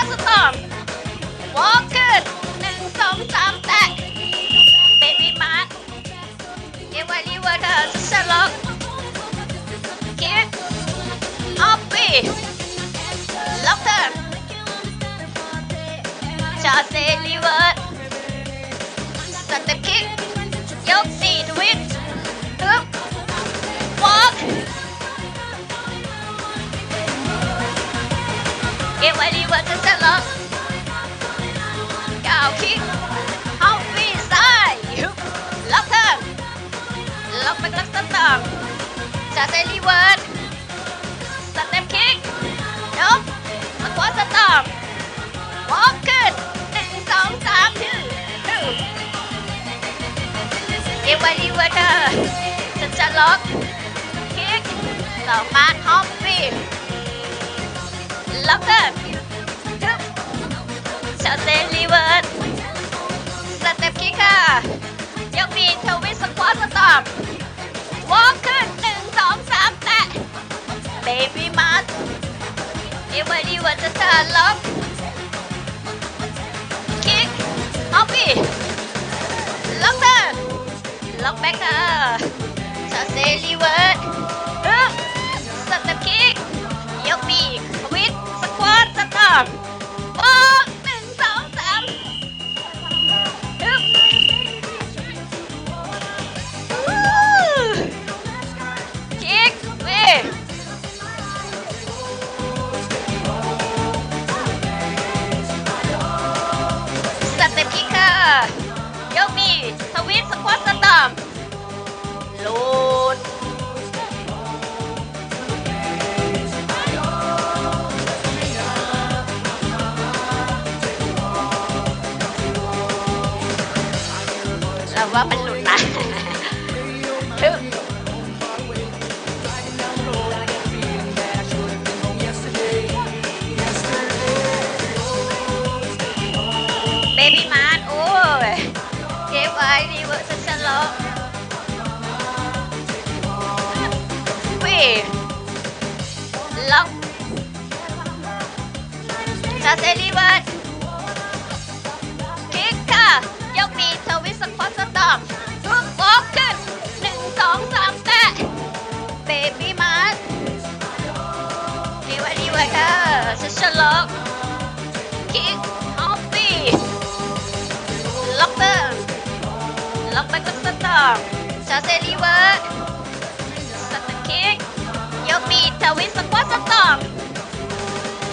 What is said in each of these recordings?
อสตอมวอล์กอร์หนึ่งสองสามแตะเบบี้มาร์เยวารีเวอร์เธอสล็อกคิกออฟฟี่ล็อกเตอชาเซลีเวอร์ ก็บไว้ดีกว่าจะจะล็อกก้าวคิกเข้าปีซ้ายฮึบล็อกเธอล็อกไปล็อกสตอมจะเซรีเวิร์ดสเต็ปคิกยกสควอตสต็อมวอล์กขึ้นหนึ่งสองสามถึงถึงเก็บไว้ดีกว่าเธอจะจะล็อกคิกต่อมาฮอปปี้ ล็อกเกอร์ทึบชาเซนรีเวิร์ดสเต็ปคิกค่ะยกมีเทวิสสควอตสตอปวอล์กขึ้นหนึ่งสองสามแตะเบบี้มาร์เอวดีเวิร์ดจะเธอล็อกคิกฮอปปี้ล็อกเกอร์ล็อกแบ็คค่ะชาเซนรีเวิร์ด เราว่ามันหลุดนะฮึเบบี้มาร์ทโอ้ยเก็บไว้ดีเวอร์ชันชันล็อกวิล็อกชาเซรีเวิร์ด ค่ะชัชล็อกคิกออฟฟี่ล็อกเตอร์ล็อกไปก็สตอมชาเซรีเวิร์ดสตคิกยกมีทวิสสควอตสตอม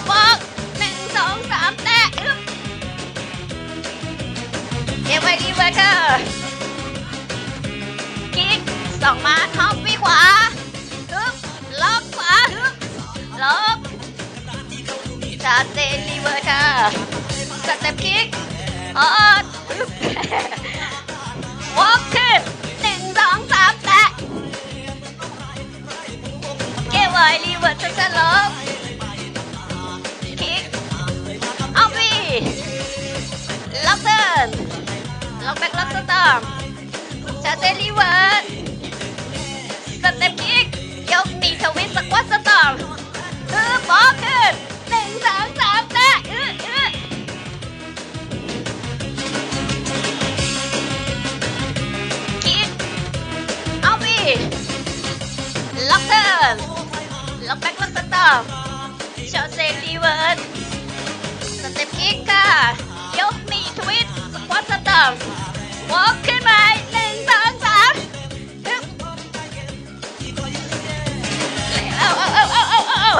วอกหนึ่งสองสามแตะอึ๊บเอวไว้ดีเวอร์เธอร์คิกสองม เซนรีเวอร์เธอสเต็ปคิกออดวอล์กขึ้นหนึ่งสองสามแตะเกวไว้รีเวอร์เธอร์ล็อกคิกเอาวีล็อกเทิร์นล็อกแบ็กล็อกสตอมชาเซรีเวิร์ ล็อกสตอมชาเซรีเวิร์ดสเต็ปคิกค่ะ ยกหนีทวิตสควอตสตอมวอล์กขึ้นมาหนึ่งสองสามเอาเอาเอาเอาเอาเอา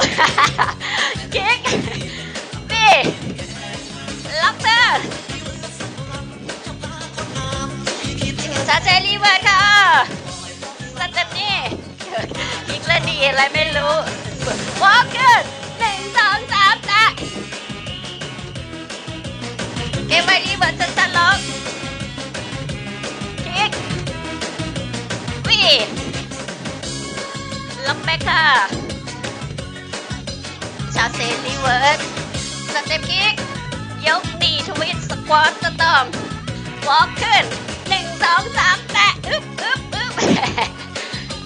คิกบีล็อกเตอร์ชาเจรีเวิร์ดค่ะสเต็ปนี้คิกและดีอะไรไม่รู้ วอล์กขึ้นหนึ่งสองสามจ้ะเกมไปดีเหมือนฉันจะล็อกคิกวีล็อกแบ็คค่ะชาเซรีเวิร์ดสเต็ปคิกยกหนีทวิตสควอตสตอมวอล์กขึ้นหนึ่งสองสามแตะอึ๊บอึ๊บ